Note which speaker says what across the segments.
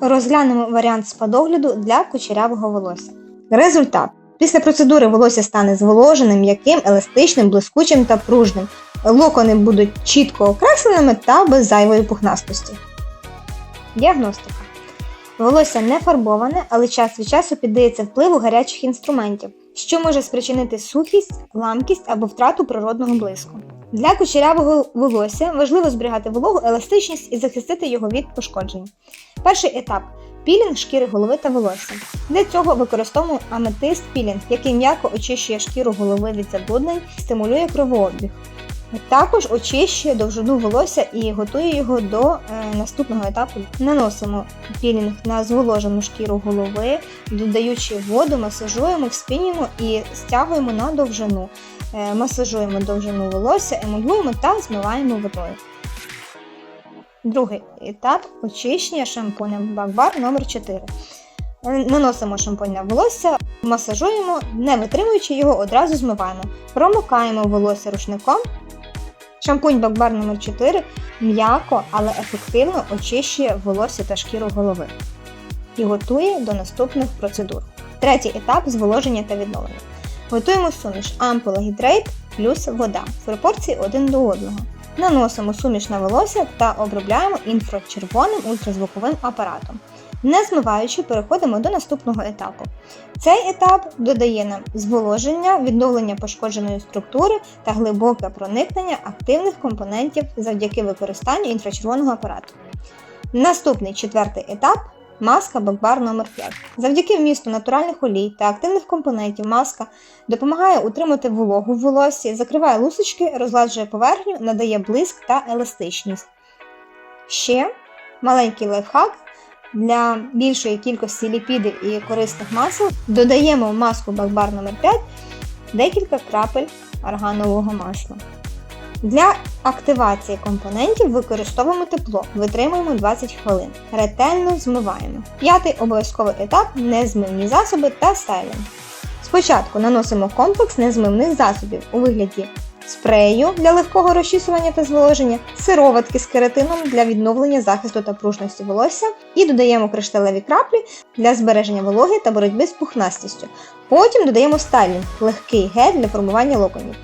Speaker 1: Розглянемо варіант спадогляду для кучерявого волосся. Результат. Після процедури волосся стане зволоженим, м'яким, еластичним, блискучим та пружним. Локони будуть чітко окресленими та без зайвої пухнастості. Діагностика. Волосся не фарбоване, але час від часу піддається впливу гарячих інструментів, що може спричинити сухість, ламкість або втрату природного блиску. Для кучерявого волосся важливо зберігати вологу, еластичність і захистити його від пошкоджень. Перший етап пілінг шкіри голови та волосся. Для цього використовуємо аметист пілінг, який м'яко очищує шкіру голови від забруднень, стимулює кровообіг. Також очищує довжину волосся і готує його до е, наступного етапу. Наносимо пілінг на зволожену шкіру голови, додаючи воду, масажуємо, вспінюємо і стягуємо на довжину. Е, масажуємо довжину волосся, емульгуємо та змиваємо водою. Другий етап очищення шампунем Бакбар номер 4 Е, Наносимо шампунь на волосся, масажуємо, не витримуючи його, одразу змиваємо. Промокаємо волосся рушником. Шампунь Бакбар номер 4 м'яко, але ефективно очищує волосся та шкіру голови і готує до наступних процедур. Третій етап зволоження та відновлення. Готуємо суміш ампула гідрейт плюс вода в пропорції один до одного. Наносимо суміш на волосся та обробляємо інфрачервоним ультразвуковим апаратом. Не змиваючи, переходимо до наступного етапу. Цей етап додає нам зволоження, відновлення пошкодженої структури та глибоке проникнення активних компонентів завдяки використанню інфрачервоного апарату. Наступний четвертий етап маска Бакбар номер 5 Завдяки вмісту натуральних олій та активних компонентів маска допомагає утримати вологу в волоссі, закриває лусочки, розгладжує поверхню, надає блиск та еластичність. Ще маленький лайфхак. Для більшої кількості ліпідів і корисних масел додаємо в маску Бакбар номер 5 декілька крапель арганового масла. Для активації компонентів використовуємо тепло, витримуємо 20 хвилин. Ретельно змиваємо. П'ятий обов'язковий етап незмивні засоби та стайлінг. Спочатку наносимо комплекс незмивних засобів у вигляді спрею для легкого розчісування та зволоження, сироватки з кератином для відновлення захисту та пружності волосся і додаємо кришталеві краплі для збереження вологи та боротьби з пухнастістю. Потім додаємо стайлінг легкий гель для формування локонів.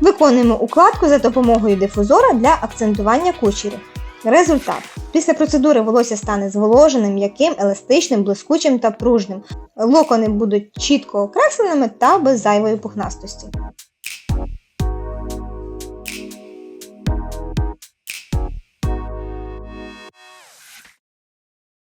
Speaker 1: Виконуємо укладку за допомогою дифузора для акцентування кучері. Результат. Після процедури волосся стане зволоженим, м'яким, еластичним, блискучим та пружним. Локони будуть чітко окресленими та без зайвої пухнастості.